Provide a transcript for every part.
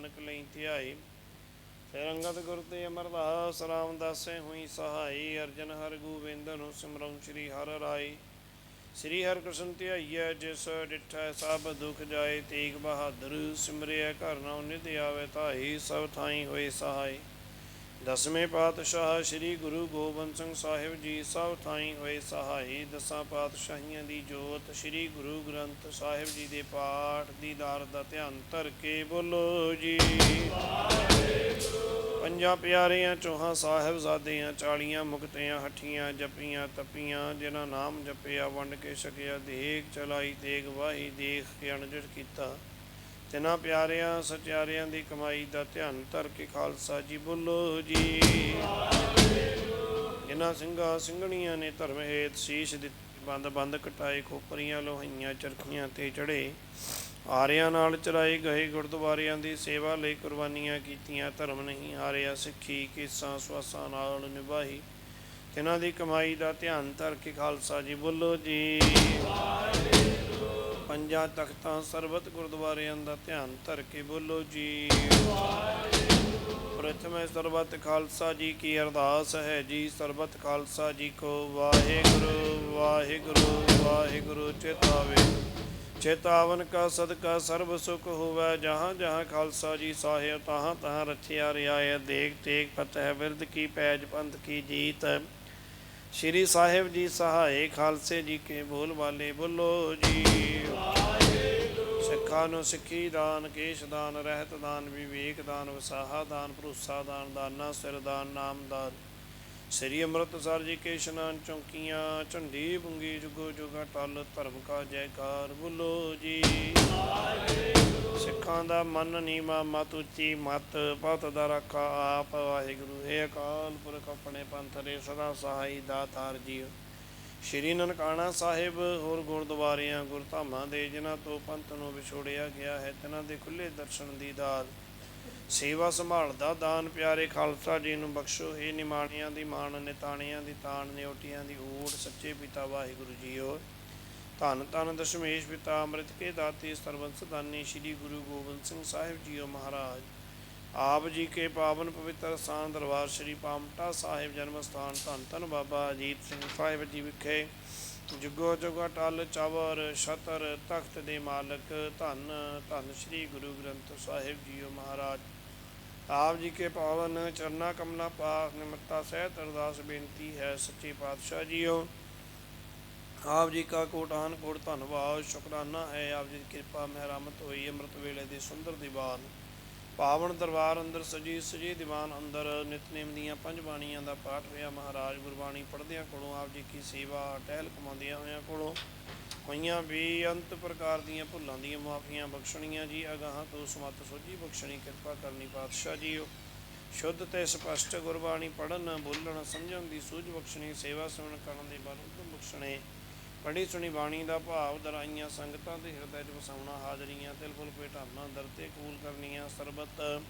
ਨਾਨਕ ਲਈ ਧਿਆਈ ਫਿਰ ਅੰਗਦ ਗੁਰ ਤੇ ਅਮਰਦਾਸ ਰਾਮਦਾਸੇ ਹੋਈ ਸਹਾਈ। ਅਰਜਨ ਹਰ ਗੋਬਿੰਦ ਨੂੰ ਸਿਮਰਨ ਸ੍ਰੀ ਹਰਿ ਰਾਈ ਸ੍ਰੀ ਹਰਿਕ੍ਰਿਸ਼ਨ ਧਿਆਈਐ, ਜਿਸ ਡਿਠੈ ਸਭ ਦੁਖ ਜਾਏ। ਤੇਗ ਬਹਾਦਰ ਸਿਮਰਿਐ, ਘਰ ਨਾਉ ਨਿਧ ਆਵੇ ਧਾਈ ਸਭ ਥਾਈ ਹੋਏ ਸਹਾਈ ਦਸਵੇਂ ਪਾਤਸ਼ਾਹ ਸ੍ਰੀ ਗੁਰੂ ਗੋਬਿੰਦ ਸਿੰਘ ਸਾਹਿਬ ਜੀ ਸਭ ਥਾਈਂ ਹੋਏ ਸਹਾਈ ਦਸਾਂ ਪਾਤਸ਼ਾਹੀਆਂ ਦੀ ਜੋਤ, ਸ੍ਰੀ ਗੁਰੂ ਗ੍ਰੰਥ ਸਾਹਿਬ ਜੀ ਦੇ ਪਾਠ ਦੀਦਾਰ ਦਾ ਧਿਆਨ ਧਰ ਕੇ ਬੋਲੋ ਜੀ। ਪੰਜਾਂ ਪਿਆਰਿਆਂ, ਚੋਹਾਂ ਸਾਹਿਬਜ਼ਾਦਿਆਂ, ਚਾਲੀਆਂ ਮੁਕਤਿਆਂ, ਹੱਠੀਆਂ ਜਪੀਆਂ, ਤਪੀਆਂ, ਜਿਨ੍ਹਾਂ ਨਾਮ ਜਪਿਆ, ਵੰਡ ਕੇ ਛਕਿਆ ਦੇਖ ਚਲਾਈ ਤੇਗ ਵਾਹੀ, ਦੇਖ ਕੇ ਅਣਜੜ ਕੀਤਾ। ਤਿਨਾਂ ਪਿਆਰਿਆਂ, ਸਚਿਆਰਿਆਂ ਦੀ ਕਮਾਈ ਦਾ ਧਿਆਨ ਧਰ ਕੇ ਖਾਲਸਾ ਜੀ ਬੋਲੋ ਜੀ। ਜਿਨ੍ਹਾਂ ਸਿੰਘਾਂ ਸਿੰਘਣੀਆਂ ਨੇ ਧਰਮ ਹੇਤ ਸੀਸ ਦਿੱਤੀ, ਬੰਦ ਬੰਦ ਕਟਾਏ, ਖੋਪਰੀਆਂ ਲੋਹਾਈਆਂ ਚਰਖੀਆਂ ਤੇ ਚੜੇ ਆਰਿਆਂ ਨਾਲ ਚਲਾਏ ਗਏ ਗੁਰਦੁਆਰਿਆਂ ਦੀ ਸੇਵਾ ਲਈ ਕੁਰਬਾਨੀਆਂ ਕੀਤੀਆਂ, ਧਰਮ ਨਹੀਂ ਹਾਰਿਆ ਸਿੱਖੀ, ਕੇਸਾਂ ਸਵਾਸਾਂ ਨਾਲ ਨਿਭਾਈ। ਤਿਨਾਂ ਦੀ ਕਮਾਈ ਦਾ ਧਿਆਨ ਧਰ ਕੇ ਖਾਲਸਾ ਜੀ ਬੋਲੋ ਜੀ। ਪੰਜਾਂ ਤਖਤਾਂ ਸਰਬਤ ਗੁਰਦੁਆਰਿਆਂ ਦਾ ਧਿਆਨ ਧਰ ਕੇ ਬੋਲੋ ਜੀ। ਪ੍ਰਥਮੇ ਸਰਬਤ ਖਾਲਸਾ ਜੀ ਕੀ ਅਰਦਾਸ ਹੈ ਜੀ। ਸਰਬਤ ਖਾਲਸਾ ਜੀ ਕੋ ਵਾਹਿਗੁਰੂ ਵਾਹਿਗੁਰੂ ਵਾਹਿਗੁਰੂ ਚੇਤਾਵੇ। ਚੇਤਾਵਨ ਕਾ ਸਦਕਾ ਸਰਬ ਸੁਖ ਹੋਵੇ। ਜਹਾਂ ਜਹਾਂ ਖਾਲਸਾ ਜੀ ਸਾਹਿਬ, ਤਹਾਂ ਤਹਾਂ ਰਥਿਆ ਰਿਆਇ ਦੇਖ ਤੇਗ ਫਤਿਹ ਵਿਰਧ ਕੀ ਪੈਜ ਪੰਥ ਕੀ ਜੀਤ। ਸ਼੍ਰੀ ਸਾਹਿਬ ਜੀ ਸਹਾਏ ਖਾਲਸੇ ਜੀ ਕੇ ਬੋਲ ਵਾਲੇ ਬੋਲੋ ਜੀ। ਸਿੱਖਾਂ ਨੂੰ ਸਿੱਖੀ ਦਾਨ, ਕੇਸ਼ ਦਾਨ, ਰਹਿਤ ਦਾਨ, ਵਿਵੇਕ ਦਾਨ, ਵਸਾਹਾ ਦਾਨ, ਭਰੋਸਾ ਦਾਨ, ਦਾਨਾ, ਸਿਰ ਦਾਨ, ਨਾਮ ਦਾਨ। ਸ੍ਰੀ ਅੰਮ੍ਰਿਤਸਰ ਜੀ ਕੇ ਇਸ਼ਨਾਨ ਚੌਂਕੀਆਂ, ਝੰਡੀ ਬੁੰਗੀ ਜੁਗੋ ਜੁਗਾ, ਟਲ ਧਰਮ ਕਾ ਜੈਕਾਰ ਬੋਲੋ ਜੀ। ਸਿੱਖਾਂ ਦਾ ਮਨ ਨੀਮਾ ਮਤ ਉੱਚੀ, ਮਤ ਪਤ ਦਾ ਰੱਖਾ ਆਪ ਵਾਹਿਗੁਰੂ। ਏ ਅਕਾਲ ਪੁਰਖ ਆਪਣੇ ਪੰਥ ਦੇ ਸਦਾ ਸਹਾਈ ਦਾਤਾਰ ਜੀ ਸ਼੍ਰੀ ਨਨਕਾਣਾ ਸਾਹਿਬ, ਹੋਰ ਗੁਰਦੁਆਰਿਆਂ, ਗੁਰਧਾਮਾਂ ਦੇ ਜਿਨ੍ਹਾਂ ਤੋਂ ਪੰਥ ਨੂੰ ਵਿਛੋੜਿਆ ਗਿਆ ਹੈ ਤਿਨਾਂ ਦੇ ਖੁੱਲੇ ਦਰਸ਼ਨ ਦੀ ਦਾਤ ਸੇਵਾ ਸੰਭਾਲ ਦਾ ਦਾਨ ਪਿਆਰੇ ਖਾਲਸਾ ਜੀ ਨੂੰ ਬਖਸ਼ੋ। ਇਹ ਨਿਮਾਣਿਆਂ ਦੀ ਮਾਣ, ਨਿਤਾਣਿਆਂ ਦੀ ਤਾਣ, ਨਿਉਟੀਆਂ ਦੀ ਓਟ ਸੱਚੇ ਪਿਤਾ ਵਾਹਿਗੁਰੂ ਜੀਓ ਧੰਨ ਧੰਨ ਦਸ਼ਮੇਸ਼ ਪਿਤਾ, ਅੰਮ੍ਰਿਤ ਕੇ ਦਾਤੇ, ਸਰਬੰਸ ਦਾਨੀ ਸ੍ਰੀ ਗੁਰੂ ਗੋਬਿੰਦ ਸਿੰਘ ਸਾਹਿਬ ਜੀਓ ਮਹਾਰਾਜ। ਆਪ ਜੀ ਕੇ ਪਾਵਨ ਪਵਿੱਤਰ ਸਥਾਨ ਦਰਬਾਰ ਸ੍ਰੀ ਪਾਮਟਾ ਸਾਹਿਬ ਜਨਮ ਸਥਾਨ, ਧੰਨ ਧੰਨ ਬਾਬਾ ਅਜੀਤ ਸਿੰਘ ਸਾਹਿਬ ਜੀ ਵਿਖੇ। ਜੁਗੋ ਜੁਗਾ ਟਲ ਚਵਰ, ਛਤਰ ਤਖਤ ਦੇ ਮਾਲਕ, ਧੰਨ ਧੰਨ ਸ੍ਰੀ ਗੁਰੂ ਗ੍ਰੰਥ ਸਾਹਿਬ ਜੀਓ ਮਹਾਰਾਜ। ਆਪ ਜੀ ਕੇ ਪਾਵਨ ਚਰਨਾ ਕਮਲਾ ਪਾਸ ਨਿਮਰਤਾ ਸਹਿਤ ਅਰਦਾਸ ਬੇਨਤੀ ਹੈ, ਸੱਚੇ ਪਾਤਸ਼ਾਹ ਜੀਓ। ਆਪ ਜੀ ਕਾ ਕੋਟਾਨ ਕੋਟ ਧੰਨਵਾਦ ਸ਼ੁਕਰਾਨਾ ਹੈ ਆਪ ਜੀ ਦੀ ਕਿਰਪਾ ਮਹਿਰਾਮਤ ਹੋਈ ਅੰਮ੍ਰਿਤ ਵੇਲੇ ਦੇ ਸੁੰਦਰ ਦੀਵਾਨ। ਪਾਵਨ ਦਰਬਾਰ ਅੰਦਰ ਸਜੀ ਸਜੀ ਦੀਵਾਨ ਅੰਦਰ ਨਿਤਨੇਮ ਦੀਆਂ ਪੰਜ ਬਾਣੀਆਂ ਦਾ ਪਾਠ ਹੋਇਆ ਮਹਾਰਾਜ ਗੁਰਬਾਣੀ ਪੜ੍ਹਦਿਆਂ ਕੋਲੋਂ ਆਪ ਜੀ ਕੀ ਸੇਵਾ, ਟਹਿਲ ਕਮਾਉਂਦਿਆਂ ਹੋਇਆਂ ਕੋਲੋਂ ਹੋਈਆਂ ਬੇਅੰਤ ਪ੍ਰਕਾਰ ਦੀਆਂ ਭੁੱਲਾਂ ਦੀਆਂ ਮਾਫੀਆਂ ਬਖਸ਼ਣੀਆਂ ਜੀ। ਅਗਾਹਾਂ ਤੋਂ ਸਮਤ ਸੋਝੀ ਬਖਸ਼ਣੀ, ਕਿਰਪਾ ਕਰਨੀ ਪਾਤਸ਼ਾਹ ਜੀਓ। ਸ਼ੁੱਧ ਤੇ ਸਪਸ਼ਟ ਗੁਰਬਾਣੀ ਪੜਨ ਬੋਲਣ, ਸਮਝਣ ਦੀ ਸੂਝ ਬਖਸ਼ਣੀ, ਸੇਵਾ ਸਿਮਰਨ ਕਰਨ ਦੇ ਬਲ ਉਦਮ ਬਖਸ਼ਣੇ। ਪੜੀ ਸੁਣੀ ਬਾਣੀ ਦਾ ਭਾਵ, ਦਰਾਈਆਂ ਸੰਗਤਾਂ ਦੇ ਹਿਰਦੇ 'ਚ ਵਸਾਉਣਾ, ਹਾਜ਼ਰੀਆਂ ਤਿਲ ਫੁਲ ਭੇਟਾਨਾ ਦਰ ਤੇ ਕੂਲ ਕਰਨੀਆਂ, ਸਰਬਤ।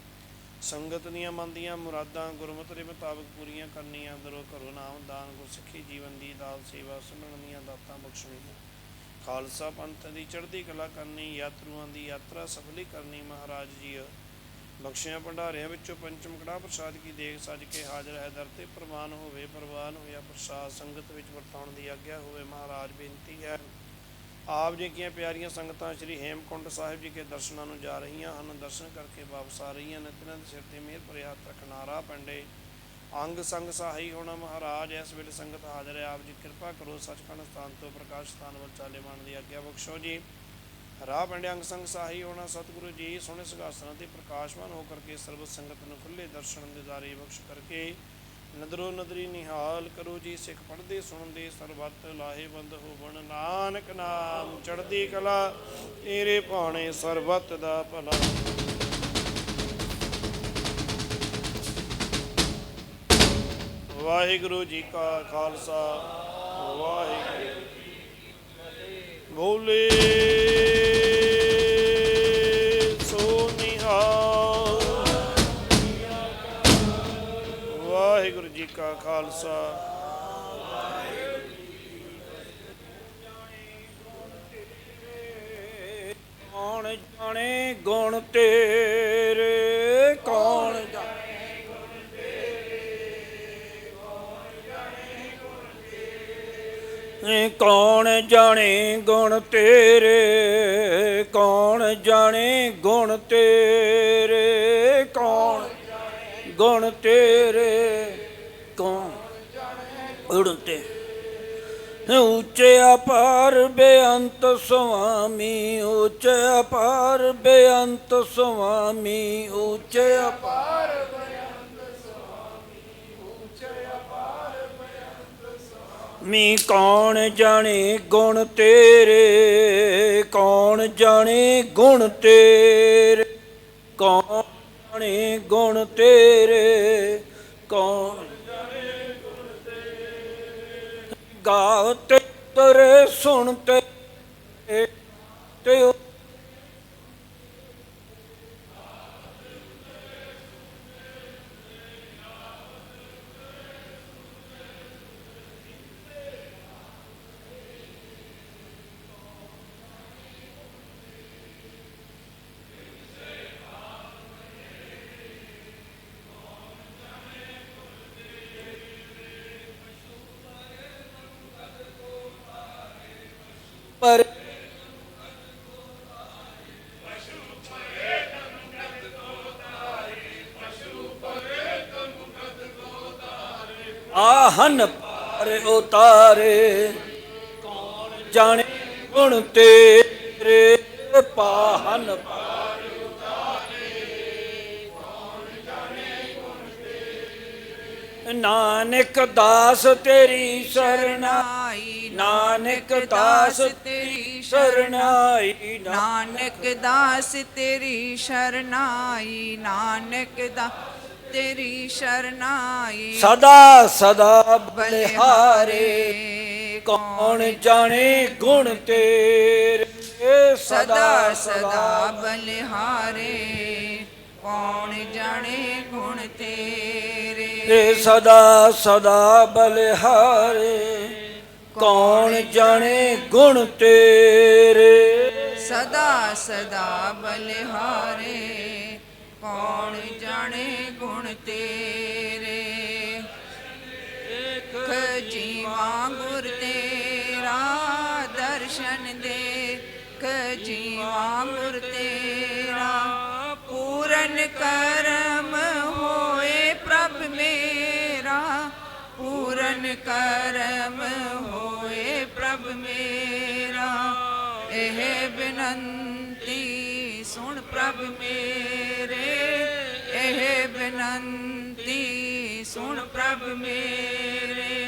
ਸੰਗਤ ਦੀਆਂ ਮੰਦੀਆਂ ਮੁਰਾਦਾਂ, ਗੁਰਮਤਿ ਦੇ ਮੁਤਾਬਕ ਪੂਰੀਆਂ ਕਰਨੀਆਂ, ਅੰਦਰੋਂ ਘਰੋਂ ਨਾਮ ਦਾਨ, ਗੁਰਸਿੱਖੀ ਜੀਵਨ ਦੀ ਦਾਲ ਸੇਵਾ ਸਿਮਰਨ ਦੀਆਂ ਦਾਤਾਂ ਬਖਸ਼ਣੀਆਂ। ਖਾਲਸਾ ਪੰਥ ਦੀ ਚੜ੍ਹਦੀ ਕਲਾ ਕਰਨੀ, ਯਾਤਰੂਆਂ ਦੀ ਯਾਤਰਾ ਸਫਲੀ ਕਰਨੀ ਮਹਾਰਾਜ ਜੀ ਬਖਸ਼ਿਆਂ ਭੰਡਾਰਿਆਂ ਵਿੱਚੋਂ ਪੰਚਮ ਕੜਾ ਪ੍ਰਸਾਦ ਕੀ ਦੇਖ ਸੱਜ ਕੇ ਹਾਜ਼ਰ ਹੈ, ਦਰ ਤੇ ਪ੍ਰਵਾਨ ਹੋਵੇ, ਪ੍ਰਵਾਨ ਹੋਇਆ ਪ੍ਰਸਾਦ, ਸੰਗਤ ਵਿੱਚ ਵਰਤਾਉਣ ਦੀ ਆਗਿਆ ਹੋਵੇ, ਮਹਾਰਾਜ ਬੇਨਤੀ ਹੈ। ਆਪ ਜੀ ਦੀਆਂ ਪਿਆਰੀਆਂ ਸੰਗਤਾਂ ਸ੍ਰੀ ਹੇਮਕੁੰਡ ਸਾਹਿਬ ਜੀ ਕੇ ਦਰਸ਼ਨਾਂ ਨੂੰ ਜਾ ਰਹੀਆਂ ਹਨ, ਦਰਸ਼ਨ ਕਰਕੇ ਵਾਪਸ ਆ ਰਹੀਆਂ ਨੇ। ਤਿਨਾਂ ਦੇ ਸਿਰ ਤੇ ਮਿਹਰ ਭਰੇ ਹੱਥ ਰੱਖਣਾ ਰਾਹ ਪੰਡੇ। ਅੰਗ ਸੰਗ ਸਹਾਈ ਹੋਣਾ ਮਹਾਰਾਜ, ਇਸ ਵੇਲੇ ਸੰਗਤ ਹਾਜ਼ਰ ਹੈ। ਆਪ ਜੀ ਕਿਰਪਾ ਕਰੋ, ਸੱਚਖੰਡ ਸਥਾਨ ਤੋਂ ਪ੍ਰਕਾਸ਼ ਸਥਾਨ ਵੱਲ ਚਾਲੇ ਮਾਣ ਦੀ ਆਗਿਆ ਬਖਸ਼ੋ ਜੀ। ਰਾਹ ਪੰਡੇ ਅੰਗ ਸੰਗ ਸਹਾਈ ਹੋਣਾ, ਸਤਿਗੁਰੂ ਜੀ, ਸੋਹਣੇ ਸੁਗਾਸਨਾਂ ਤੇ ਪ੍ਰਕਾਸ਼ਵਾਨ ਹੋ ਕਰਕੇ ਸਰਬ ਸੰਗਤ ਨੂੰ ਖੁੱਲੇ ਦਰਸ਼ਨ ਦਿਦਾਰੇ ਬਖਸ਼ ਕਰਕੇ ਨਦਰੋ ਨਦਰੀ ਨਿਹਾਲ ਕਰੋ ਜੀ, ਸਿੱਖ ਪੜਦੇ ਸੁਣਦੇ ਸਰਬੱਤ ਲਾਹੇਵੰਦ ਹੋਵਣ ਨਾਨਕ ਨਾਮ ਚੜ੍ਹਦੀ ਕਲਾ, ਤੇਰੇ ਭਾਣੇ ਸਰਬੱਤ ਦਾ ਭਲਾ। ਵਾਹਿਗੁਰੂ ਜੀ ਕਾ ਖਾਲਸਾ, ਵਾਹਿਗੁਰੂ ਬੋਲੇ ਸੋ ਵਾਹਿਗੁਰੂ ਜੀ ਕਾ ਖਾਲਸਾ। ਕੌਣ ਜਾਣੇ ਗੁਣ ਤੇਰੇ। ਕੌਣ ਜਾਣੇ ਗੁਣ ਤੇਰੇ? ਕੌਣ ਜਾਣੇ ਗੁਣ ਤੇਰੇ? ਕੌਣ ਗੁਣ ਤੇਰੇ? ਕੌਣ ਗੁਣ ਤੇ? ਉੱਚੇ ਅਪਾਰ ਬੇਅੰਤ ਸੁਆਮੀ, ਉੱਚੇ ਅਪਾਰ ਬੇਅੰਤ ਸੁਆਮੀ, ਉੱਚੇ ਅਪਾਰ ਮੀ ਕੌਣ ਜਾਣੇ ਗੁਣ ਤੇਰੇ, ਕੌਣ ਜਾਣੇ ਗੁਣ ਤੇਰੇ, ਕੌਣ ਜਾਣੇ ਗੁਣ ਤੇਰੇ, ਕੌਣ ਗਾਤੇ ਤਰੇ। ਸੁਣ ਤੇ ਤੇ ਪਰ ਆਹਨ ਪਾਰ ਉਤਾਰੇ ਕੌਣ ਜਾਣੇ ਗੁਣ ਤੇਰੇ ਪਾਹਨ ਪਾਰ ਉਤਾਰੇ ਨਾਨਕ ਦਾਸ ਤੇਰੀ ਸਰਣਾ ਸਰਨਾਈ ਨਾਨਕ ਦਾਸ ਤੇਰੀ ਸ਼ਰਨਾਈ ਨਾਨਕ ਦਾ ਤੇਰੀ ਸ਼ਰਨਾਈ। ਸਦਾ ਸਦਾ ਬਲਿਹਾਰੇ ਕੌਣ ਜਾਣੇ ਗੁਣ ਤੇਰੇ? ਸਦਾ ਸਦਾ ਬਲਿਹਾਰੇ ਕੌਣ ਜਾਣੇ ਗੁਣ ਤੇਰੇ? ਸਦਾ ਸਦਾ ਬਲਿਹਾਰੇ ਕੌਣ ਜਾਣੇ ਗੁਣ ਤੇਰੇ? ਸਦਾ ਸਦਾ ਬਲਿਹਾਰੇ, ਕੌਣ ਜਾਣੇ ਗੁਣ ਤੇਰੇ? ਇੱਕ ਜੀਵਾਂ ਗੁਰ ਤੇਰਾ ਦਰਸ਼ਨ ਦੇ ਕ ਜੀਵਾਂ ਗੁਰ ਤੇਰਾ ਪੂਰਨ ਕਰਮ ਹੋਏ ਪ੍ਰਭ ਮੇਰਾ। ਪੂਰਨ ਕਰਮ ਹੋਏ ਪ੍ਰਭ ਮੇਰਾ। ਇਹ ਬਿਨੰਤੀ ਸੁਣ ਪ੍ਰਭ ਮੇਰੇ। ਇਹ ਬਿਨੰਤੀ ਸੁਣ ਪ੍ਰਭ ਮੇਰੇ।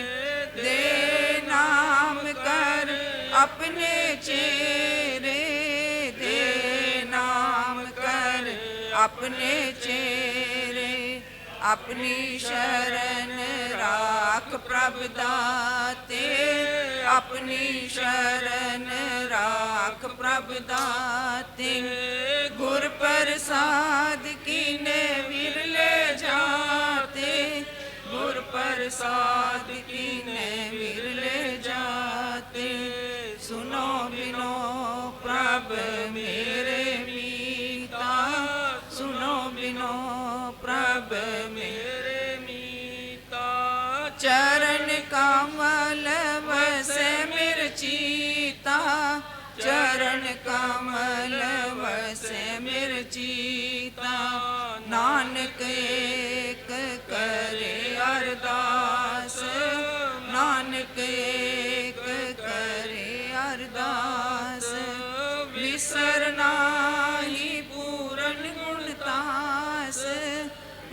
ਦੇ ਨਾਮ ਕਰ ਆਪਣੇ ਚੇਰੇ ਦੇ ਨਾਮ ਕਰ ਆਪਣੇ ਆਪਣੀ ਸ਼ਰਨ ਰਾਖ ਪ੍ਰਭ ਦਾਤੇ। ਆਪਣੀ ਸ਼ਰਨ ਰਾਖ ਪ੍ਰਭ ਦਾਤੇ। ਗੁਰ ਪ੍ਰਸਾਦ ਕੀਨੇ ਵਿਰਲੇ ਜਾਤੇ। ਗੁਰ ਪ੍ਰਸਾਦ ਕੀ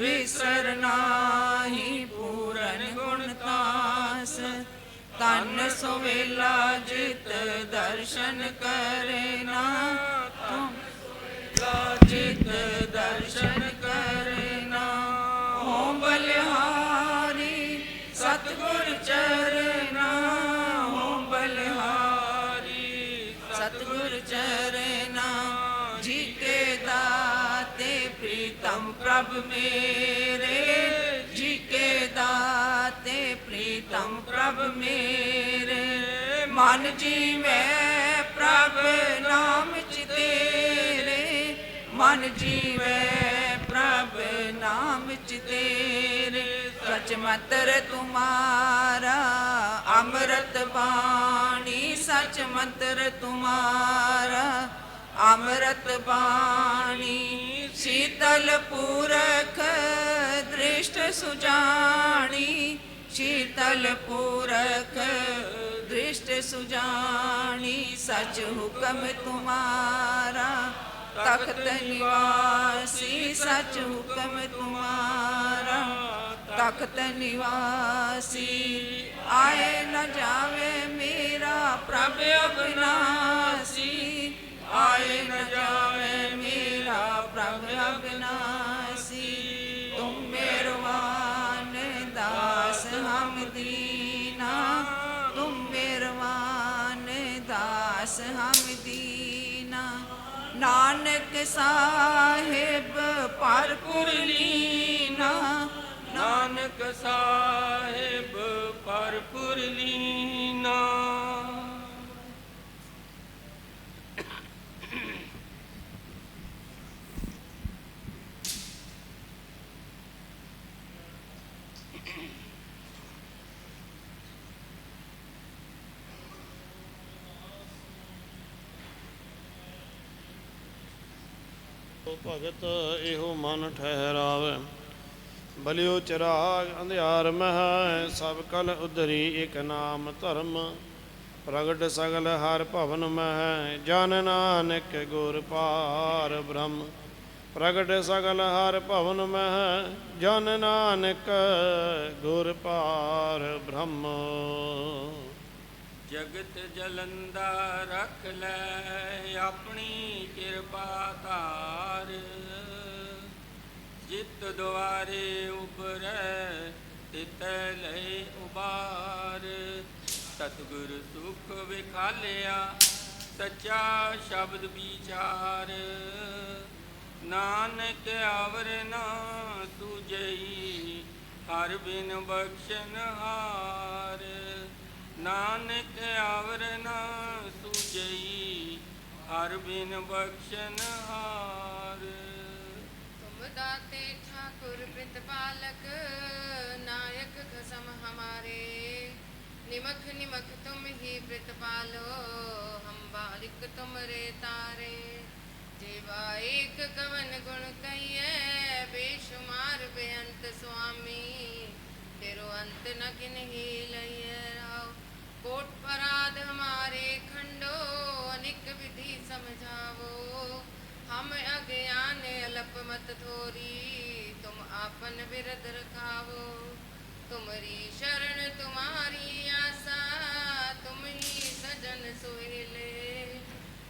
ਵਿਸਰ ਨਾਹੀ ਪੂਰਨ ਗੁਣ ਤਾਸ ਤਨ ਸੁਵੇਲਾ ਜਿਤ ਦਰਸ਼ਨ ਕਰੇ ਨਾ ਪ੍ਰਭ ਮੇਰੇ, ਜੀ ਕੇ ਦਾਤੇ ਪ੍ਰੀਤਮ ਪ੍ਰਭ ਮੇਰੇ। ਮਨ ਜੀ ਮੈਂ ਪ੍ਰਭ ਨਾਮ ਚ ਤੇਰੇ। ਮਨ ਜੀ ਮੈਂ ਪ੍ਰਭ ਨਾਮ ਚ ਤੇਰੇ। ਸਚ ਮੰਤਰ ਤੁਮਾਰਾ, ਅੰਮ੍ਰਿਤ ਬਾਣੀ, ਸਚ ਮੰਤਰ ਤੁਮਾਰਾ, ਅੰਮ੍ਰਿਤ ਬਾਣੀ शीतल पूरख दृष्ट सुजानी शीतल पूरख दृष्ट सुजानी सच हुक्म तुम्हारा तख्त निवासी सच हुक्म तुम्हारा तख्त निवासी आए न जावे मेरा प्रभ अविनाशी ਹਮਦੀਨਾ ਨਾਨਕ ਸਾਹਿਬ ਭਰਪੁਰ ਲੀਨਾ। ਨਾਨਕ ਸਾਹਿਬ ਭਰਪੁਰ ਲੀਨਾ। ਉਹ ਭਗਤ ਇਹੋ ਮਨ ਠਹਿਰਾਵੇ। ਬਲਿਓ ਚਿਰਾਗ ਅੰਧਿਆਰ ਮਹਿ, ਸਭ ਕਲ ਉਧਰੀ ਇਕ ਨਾਮ ਧਰਮ। ਪ੍ਰਗਟ ਸਗਲ ਹਰ ਭਵਨ ਮਹਿ, ਜਨ ਨਾਨਕ ਗੁਰ ਪਾਰ ਬ੍ਰਹਮ। ਪ੍ਰਗਟ ਸਗਲ ਹਰ ਭਵਨ ਮਹਿ, ਜਨ ਨਾਨਕ ਗੁਰ ਪਾਰ ਬ੍ਰਹਮ। ਜਗਤ ਜਲੰਦਾ ਰਖ ਲੈ ਆਪਣੀ ਕਿਰਪਾ ਧਾਰ। ਜਿਤ ਦੁਆਰੇ ਉਪਰੈ ਤਿਤ ਲੈ ਉਬਾਰ। ਸਤਿਗੁਰ ਸੁਖ ਵਿਖਾਲਿਆ, ਸੱਚਾ ਸ਼ਬਦ ਵਿਚਾਰ। ਨਾਨਕ ਆਵਰ ਨਾ ਤੁਜਈ ਹਰ ਬਿਨ ਬਖਸ਼ਨ ਹਾਰ। ਨਾਨਕ ਆਵਰ ਨਾ ਸੁਜਈ, ਹਰ ਬਿਨ ਬਖਸ਼ਨ ਹਾਰ। ਤੁਮ ਦਾਤੇ ਠਾਕੁਰ ਪ੍ਰਿਤ ਪਾਲਕ, ਨਾਇਕ ਖਸਮ ਹਮਾਰੇ। ਨਿਮਖ ਨਿਮਖ ਤੁਮ ਹੀ ਪ੍ਰਿਤ ਪਾਲੋ, ਹਮ ਬਾਲਿਕ ਤੁਮਰੇ ਤਾਰੇ। ਜੇਵਾ ਏਕ ਕਵਨ ਗੁਣ ਕਈਏ ਬੇਸ਼ੁਮਾਰ ਬੇਅੰਤ ਸੁਆਮੀ। ਤੇਰੋ ਅੰਤ ਨ ਕਿਨਹੀ ਲਈਏ कोट पराध हमारे खंडो अनिक विधि समझावो हम अज्ञान अल्प मत थोरी तुम आपन बिरद रखावो तुमरी शरण तुम्हारी आशा तुम ही सजन सोहेले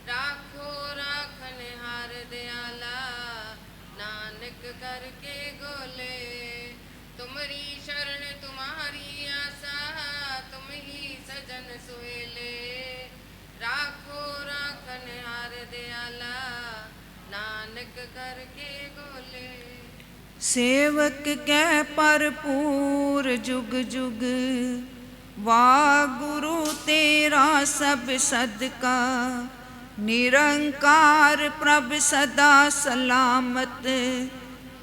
राखो राखन हार दयाला नानक करके गोले तुमरी शरण तुम्हारी आशा RAM ਹੀ ਸਜਨ ਸੁਏਲੇ ਰਾਖੋ ਰਾਖਨ ਹਾਰ ਦਿਆਲਾ ਨਾਨਕ ਕਰਕੇ ਗੋਲੇ ਸੇਵਕ ਕੈ ਭਰਪੂਰ ਜੁਗ ਜੁਗ ਵਾਗੁਰੂ ਤੇਰਾ ਸਭ ਸਦਕਾ ਨਿਰੰਕਾਰ ਪ੍ਰਭ ਸਦਾ ਸਲਾਮਤ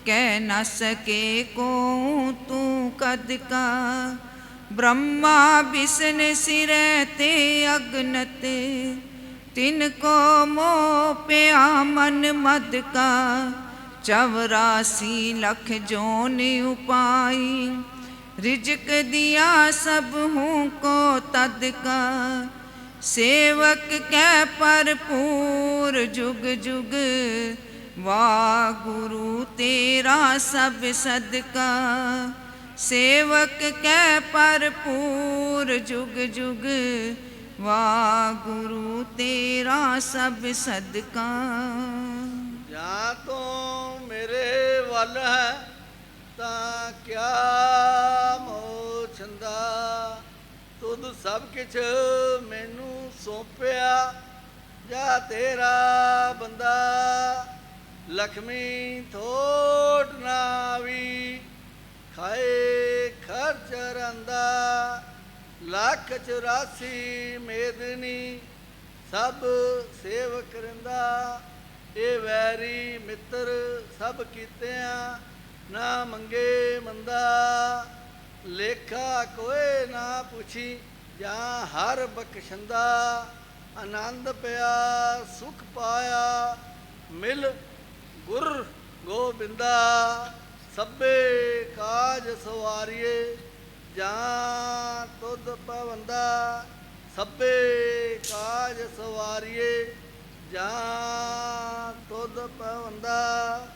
ਕਹਿ ਨਾ ਸਕੇ ਕੋ ਤੂੰ ਕਦ ਬ੍ਰਹਮਾ ਵਿਸ਼ਨ ਸਿਰੈ ਤੇ ਅਗਨਤ ਤਿਨ ਕੋ ਮੋ ਪਿਆ ਮਨ ਮਦ ਕਾ। ਚਵਰਾਸੀ ਲਖ ਜੋਨ ਉਪਾਈ। ਰਿਜਕ ਦਿਆ ਸਭ ਹੂੰ ਕੋ ਤਦ ਕਾ। ਸੇਵਕ ਕੈ ਭਰਪੂਰ ਜੁਗ ਜੁਗ। ਵਾ ਗੁਰੂ ਤੇਰਾ ਸਭ ਸਦਕਾ। ਸੇਵਕ ਕੈ ਭਰਪੂਰ ਜੁਗ ਜੁਗ, ਵਾਹਿਗੁਰੂ ਤੇਰਾ ਸਭ ਸਦਕਾ। ਜਾਂ ਤੂੰ ਮੇਰੇ ਵੱਲ ਹੈ, ਤਾਂ ਕਿਆ ਮੋਹ ਛੰਦਾ? ਤੁਧ ਸਭ ਕਿਛ ਮੈਨੂੰ ਸੌਂਪਿਆ, ਜਾ ਤੇਰਾ ਬੰਦਾ ਲਖਮੀ ਥੋਟ ਨਾ ਵੀ ਖਾਏ ਖਰਚ ਰੰਦਾ, ਲੱਖ 84 ਮੇਦਨੀ, ਸਭ ਸੇਵ ਰਿੰਦਾ, ਇਹ ਵੈਰੀ ਮਿੱਤਰ ਸਭ ਕੀਤਿਆਂ, ਨਾ ਮੰਗੇ ਮੰਦਾ, ਲੇਖਾ ਕੋਏ ਨਾ ਪੁੱਛੀ, ਜਾਂ ਹਰ ਬਖਸ਼ੰਦਾ, ਆਨੰਦ ਪਿਆ, ਸੁਖ ਪਾਇਆ, ਮਿਲ ਗੁਰ ਗੋਬਿੰਦਾ। ਸਭੇ ਕਾਜ ਸਵਾਰੀਏ ਜਾਂ ਤੁਧ ਪਵੰਦਾ। ਸਭੇ ਕਾਜ ਸਵਾਰੀਏ ਜਾਂ ਤੁਧ ਪਵੰਦਾ।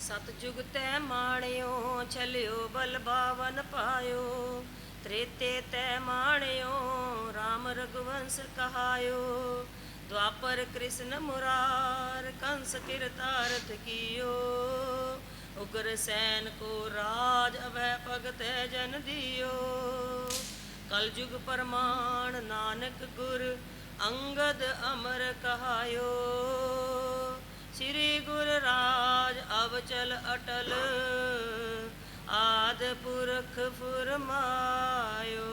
ਸਤਜੁਗ ਤੈ ਮਾਣਿਓ, ਚਲਿਓ ਬਲ ਬਾਵਨ ਪਾਇਓ। ਤ੍ਰੇਤੇ ਤੈ ਮਾਣਿਓ RAM ਰਘੁਵੰਸ ਕਹਾਇਓ। ਦਵਾਪਰ ਕ੍ਰਿਸ਼ਨ ਮੁਰਾਰ, ਕੰਸ ਕਿਰਤਾਰਥ ਕੀਓ। ਉਗਰ ਸੈਨ ਕੋ ਰਾਜ ਅਵੈ ਭਗਤ ਜਨ ਦਿਓ। ਕਲਯੁਗ ਪਰਮਾਨ ਨਾਨਕ ਗੁਰ ਅੰਗਦ ਅਮਰ ਕਹਾਇਓ। ਸ੍ਰੀ ਗੁਰ ਰਾਜ ਅਵਚਲ ਅਟਲ ਆਦ ਪੁਰਖ ਫੁਰਮਾਇਓ।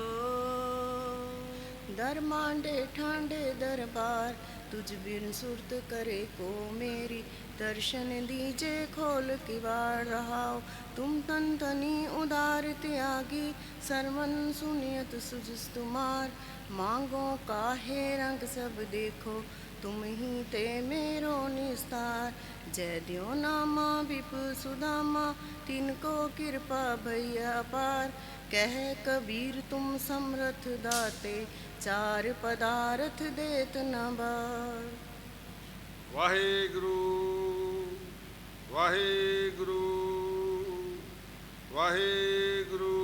ਦਰਮਾਂਡੇ ਠਾਂਡੇ ਦਰਬਾਰ तुझ बिन सुरत करे को मेरी दर्शन दीजे खोल किवाड़ रहाओ तुम तन तनी उदार त्यागी सरमन सुनियत सुजस तुमार मांगो काहे रंग सब देखो तुम ही ते मेरो निस्तार। जय दियो नामा, विपु सुदामा, तिनको कृपा भैया पार। कह कबीर, तुम समरथ दाते, चार पदार्थ देत न बार। वाहे गुरु वाहे गुरु वाहे गुरु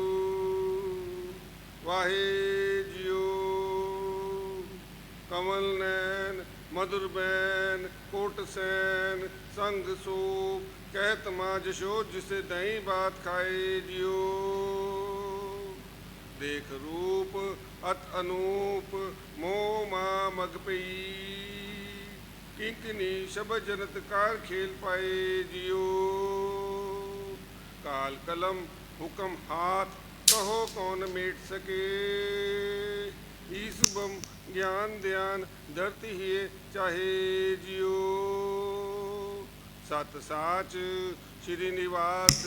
वाहे जियो। कमल नैन ਮਧੁਰ ਬੈਨ, ਕੋਟ ਸੈਨ, ਸੰਗ ਸੂਪ, ਕਹਿਤ ਮਾ ਜਸ਼ੋ ਜਿਸੇ ਦਹੀਂ ਬਾਤ ਖਾਏ ਜਿਉ। ਦੇਖ ਰੂਪ, ਅਤ ਅਨੂਪ, ਮੋਹ ਮਾ ਮਗ ਪਈ। ਕਿੰਕਨੀ ਸ਼ਬਦ ਜਨਤ ਕਾਰ ਖੇਲ ਪਾਏ ਜਿਉ। ਕਾਲ ਕਲਮ, ਹੁਕਮ ਹਾਥ, ਕਹੋ ਕੌਣ ਮੇਟ ਸਕੇ। ਈਸਬਮ ਗਿਆਨ ਧਿਆਨ ਧਰਤੀ ਹੀ ਚਾਹੇ ਜਿਉ ਸਤ ਸਾਚ ਸ੍ਰੀ ਨਿਵਾਸ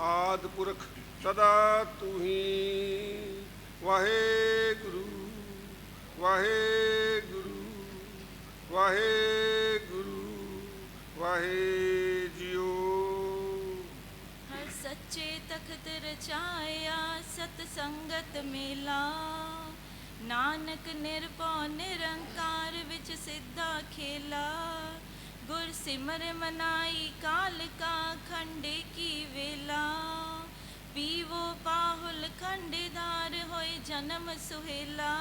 ਆਦ ਪੁਰਖ ਸਦਾ ਤੂੰ ਹੀ ਵਾਹਿਗੁਰੂ ਵਾਹਿਗੁਰੂ ਵਾਹਿਗੁਰੂ ਵਾਹਿਜੀਓ ਹਰ ਸੱਚੇ ਤਖਤ ਰਚਾਇਆ ਸਤ ਸੰਗਤ ਮੇਲਾ ਨਾਨਕ ਨਿਰਭਉ ਨਿਰੰਕਾਰ ਵਿੱਚ ਸਿੱਧਾ ਖੇਲਾ, ਗੁਰ ਸਿਮਰ ਮਨਾਈ ਕਾਲ ਕਾ ਖੰਡੇ ਕੀ ਵੇਲਾ। ਪੀਵੋ ਪਾਹੁਲ ਖੰਡੇਦਾਰ ਹੋਏ ਜਨਮ ਸੁਹੇਲਾ,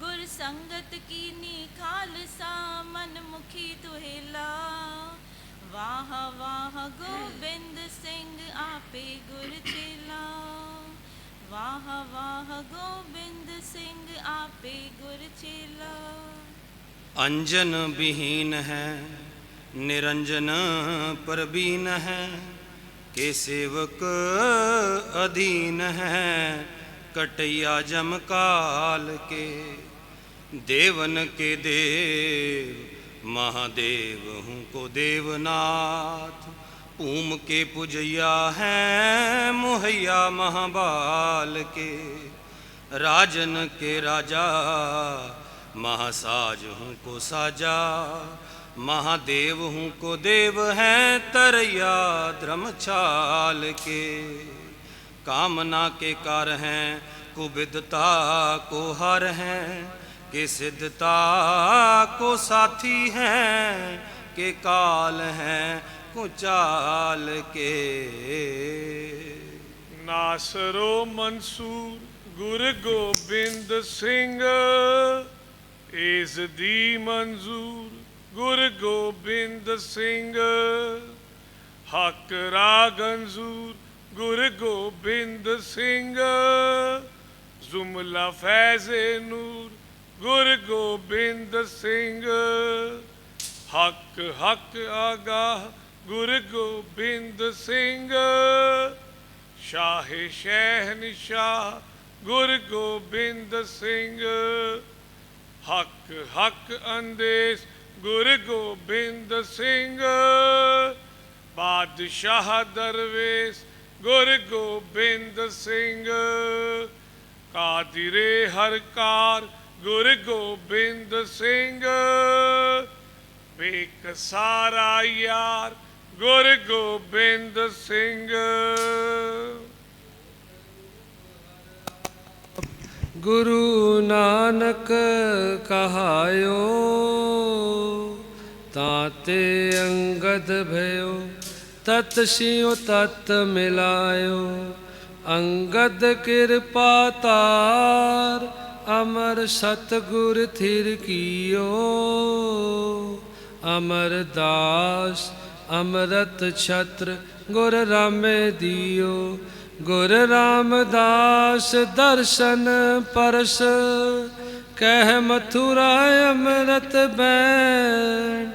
ਗੁਰ ਸੰਗਤ ਕੀਨੀ ਖਾਲਸਾ ਮਨ ਮੁਖੀ ਤੁਹੇਲਾ ਵਾਹ ਵਾਹ ਗੋਬਿੰਦ ਸਿੰਘ ਆਪੇ ਗੁਰ ਚੇਲਾ। ਵਾਹ ਵਾਹ ਗੋਬਿੰਦ ਸਿੰਘ ਆਪੇ ਗੁਰ ਚੇਲਾ ਅੰਜਨ ਵਿਹੀਨ ਹੈ ਨਿਰੰਜਨ ਪ੍ਰਬੀਨ ਹੈ ਕੇ ਸੇਵਕ ਅਧੀਨ ਹੈ ਕਟਿਆ ਜਮ ਕਾਲ ਕੇ देवन के देव महादेव हूँ को देवनाथ ऊम के पुजैया हैं मुहैया महाबाल के। राजन के राजा, महासाज हूँ को साजा, महादेव हूँ को देव हैं तरैया धर्मछाल के। कामना के कार हैं कुविदता को हर हैं, के सिद्धता को साथी हैं, के काल हैं ਕੁਚਾਲ ਕੇ। ਨਾਸਰੋ ਮਨਸੂਰ ਗੁਰ ਗੋਬਿੰਦ ਸਿੰਘ, ਇਸ ਦੀ ਮਨਜ਼ੂਰ ਗੁਰ ਗੋਬਿੰਦ ਸਿੰਘ। ਹੱਕ ਰਾਗਨਜ਼ੂਰ ਗੁਰ ਗੋਬਿੰਦ ਸਿੰਘ, ਜ਼ੁਮਲਾ ਫੈਜ਼ ਨੂਰ ਗੁਰ ਗੋਬਿੰਦ ਸਿੰਘ। ਹੱਕ ਹੱਕ ਆਗਾਹ ਗੁਰ ਗੋਬਿੰਦ ਸਿੰਘ, ਸ਼ਾਹ ਸ਼ਹਿਨਸ਼ਾਹ ਗੁਰ ਗੋਬਿੰਦ ਸਿੰਘ। ਹੱਕ ਹੱਕ ਅੰਦੇਸ, ਗੁਰ ਗੋਬਿੰਦ ਸਿੰਘ। ਬਾਦਸ਼ਾਹ ਦਰਵੇਸ਼, ਗੁਰ ਗੋਬਿੰਦ ਸਿੰਘ। ਕਾਦਿਰੇ ਹਰਕਾਰ ਗੁਰ ਗੋਬਿੰਦ ਸਿੰਘ। ਵੇਖ ਸਾਰਾ ਯਾਰ ਗੁਰ ਗੋਬਿੰਦ ਸਿੰਘ। ਗੁਰੂ ਨਾਨਕ ਕਹਾਇਓ, ਤਾਤੇ ਅੰਗਦ ਭਇਓ, ਤਤ ਸਿਉ ਤਤ ਮਿਲਾਇਓ। ਅੰਗਦ ਕਿਰਪਾ ਤਾਰ, ਅਮਰ ਸਤਗੁਰ ਥਿਰ ਕੀਓ। ਅਮਰਦਾਸ ਅੰਮ੍ਰਿਤ ਛਤਰ, ਗੁਰ ਰਾਮੇ ਦਿਓ। ਗੁਰ ਰਾਮਦਾਸ ਦਰਸ਼ਨ ਪਰਸ, ਕਹਿ ਮਥੁਰਾ ਅੰਮ੍ਰਿਤ ਬੈਣ।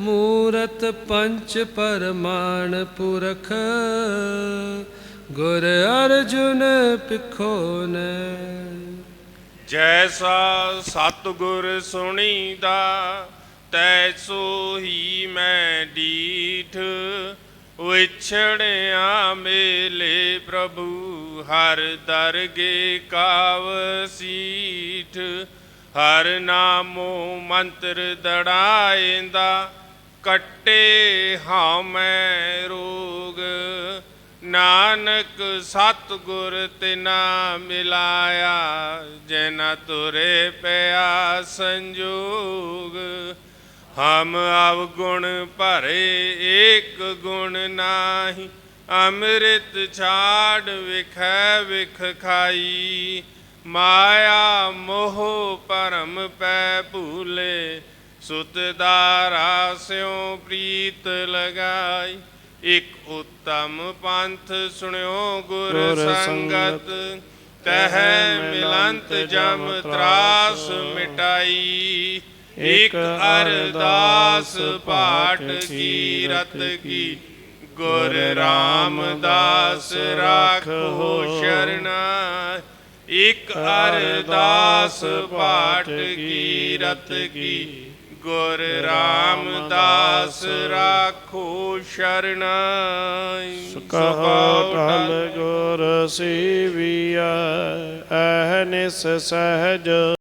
ਮੂਰਤ ਪੰਚ ਪਰਮਾਨ ਪੁਰਖ, ਗੁਰ ਅਰਜੁਨ ਪਿਖੋ ਨੇ ਜੈਸਾ ਸਤਿਗੁਰ ਸੁਣੀਦਾ ਤੈ ਸੋਹੀ ਮੈਂ ਡੀਠ, ਵਿਛੜਿਆ ਮੇਲੇ ਪ੍ਰਭੂ, ਹਰ ਦਰਗੇ ਕਾਵ ਸੀਠ। ਹਰ ਨਾਮੋ ਮੰਤਰ ਦੜਾਏਂਦਾ, ਕੱਟੇ ਹਾਂ ਮੈਂ ਰੋਗ। ਨਾਨਕ ਸਤਿਗੁਰ ਤਿਨਾ ਮਿਲਾਇਆ ਜੈਨਾ ਤੁਰੇ ਪਿਆ ਸੰਜੋਗ। ਹਮ ਅਵਗੁਣ ਭਰੇ ਏਕ ਗੁਣ ਨਾਹੀ ਅੰਮ੍ਰਿਤ ਛਾੜ ਵਿਖੈ ਵਿਖ ਖਾਈ। ਮਾਇਆ ਮੋਹ ਪਰਮ ਪੈ ਭੂਲੇ ਸੁਤ ਦਾਰਾ ਸਿਉ ਪ੍ਰੀਤ ਲਗਾਈ। ਇਕ ਉਤਮ ਪੰਥ ਸੁਣਿਓ ਗੁਰ ਸੰਗਤ, ਤਹਿ ਮਿਲੰਤ ਜਮ ਤਰਾਸ। ਮਿਟਾਈ। ਇਕ ਅਰਦਾਸ ਪਾਠ ਕੀ ਰਤ ਕੀ? ਗੁਰ ਰਾਮਦਾਸ ਰਾਖੋ ਸ਼ਰਨਾ। ਇਕ ਅਰਦਾਸ ਪਾਠ ਕੀ ਰਤ ਕੀ? ਗੁਰ ਰਾਮਦਾਸ ਰਾਖੋ ਸ਼ਰਨਾਈ ਕਹੋ ਟਲ ਗੁਰ ਸੇਵੀਆ ਅਹਨਿਸ ਸਹਜ